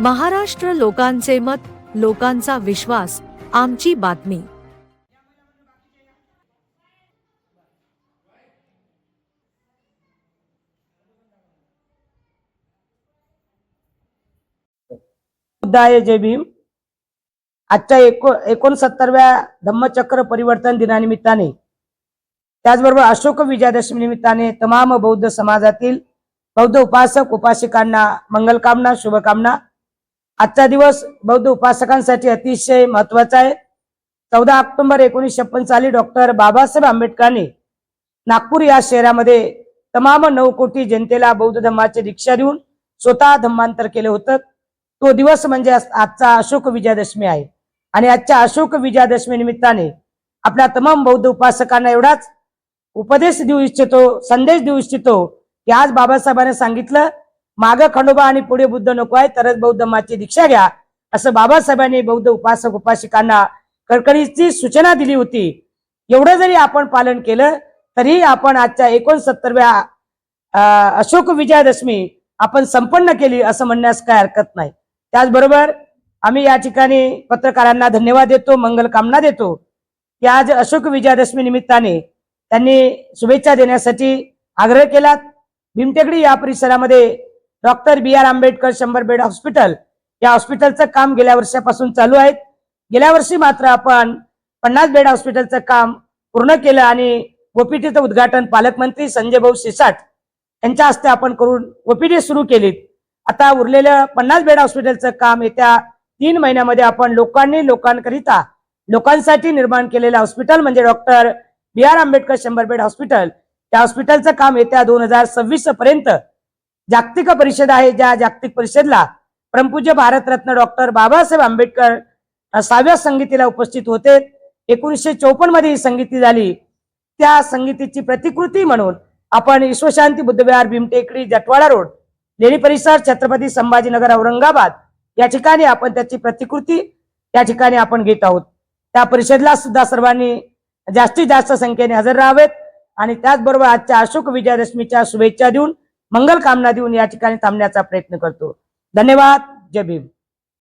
महाराष्ट्र लोकांचे मत लोकांचा विश्वास आमची बातमी. जय भीम. आजच्या एको एकोणसत्तरव्या धम्मचक्र परिवर्तन दिनानिमित्ताने त्याचबरोबर अशोक विजयादशमी निमित्ताने तमाम बौद्ध समाजातील बौद्ध उपासक उपासिकांना मंगलकामना शुभकामना आजचा दिवस बौद्ध उपासकांसाठी अतिशय महत्त्वाचा आहे. चौदा ऑक्टोबर एकोणीसशे छप्पन साली डॉक्टर बाबासाहेब आंबेडकरांनी नागपूर या शहरामध्ये तमाम नऊ कोटी जनतेला बौद्ध धर्माची दीक्षा देऊन स्वतः धम्मांतर केलं होतं. तो दिवस म्हणजे आजचा अशोक विजयादशमी आहे. आणि आजच्या अशोक विजयादशमी निमित्ताने आपल्या तमाम बौद्ध उपासकांना एवढाच उपदेश देऊ इच्छितो संदेश देऊ इच्छितो की आज बाबासाहेबांनी सांगितलं माग खंडोबा आणि पुढे बुद्ध नको आहे तरच बौद्ध माची दीक्षा घ्या. असं बाबासाहेबांनी बौद्ध उपासक उपासिकांना कडकडीची सूचना दिली होती. एवढं जरी आपण पालन केलं तरी आपण आजच्या एकोणसत्तरव्या अं, अशोक विजयादशमी आपण संपन्न केली असं म्हणण्यास काय हरकत नाही. त्याचबरोबर आम्ही या ठिकाणी पत्रकारांना धन्यवाद देतो मंगल कामना देतो. की आज अशोक विजयादशमी निमित्ताने त्यांनी शुभेच्छा देण्यासाठी आग्रह केला भीमटेकडी या परिसरामध्ये डॉक्टर बी आर आंबेडकर शंभर बेड हॉस्पिटल. या हॉस्पिटलचं काम गेल्या वर्षापासून चालू आहे. गेल्या वर्षी मात्र आपण पन्नास बेड हॉस्पिटलचं काम पूर्ण केलं आणि ओपीडीचं उद्घाटन पालकमंत्री संजय भाऊ शिसाट यांच्या हस्ते आपण करून ओपीडी सुरू केलीत. आता उरलेलं पन्नास बेड हॉस्पिटलचं काम येत्या तीन महिन्यामध्ये आपण लोकांनी लोकांकरिता लोकांसाठी निर्माण केलेलं हॉस्पिटल म्हणजे डॉक्टर बी आर आंबेडकर शंभर बेड हॉस्पिटल. त्या हॉस्पिटलचं काम येत्या दोन हजार सव्वीस पर्यंत जागतिक परिषद आहे ज्या जागतिक परिषदला परमपूज्य भारतरत्न डॉक्टर बाबासाहेब आंबेडकर सहाव्या संगीतीला उपस्थित होते. एकोणीसशे चौपन्नमध्ये ही संगीती झाली. त्या संगीतीची प्रतिकृती म्हणून आपण विश्वशांती बुद्धविहार भीमटेकडी जटवाडा रोड लेणी परिसर छत्रपती संभाजीनगर औरंगाबाद या ठिकाणी आपण त्याची प्रतिकृती या ठिकाणी आपण घेत आहोत. त्या परिषदेला सुद्धा सर्वांनी जास्तीत जास्त संख्येने हजर राहावेत. आणि त्याचबरोबर आजच्या अशोक विजयादशमीच्या शुभेच्छा देऊन मंगल कामना देऊन या ठिकाणी थांबण्याचा प्रयत्न करतो. धन्यवाद. जय भीम.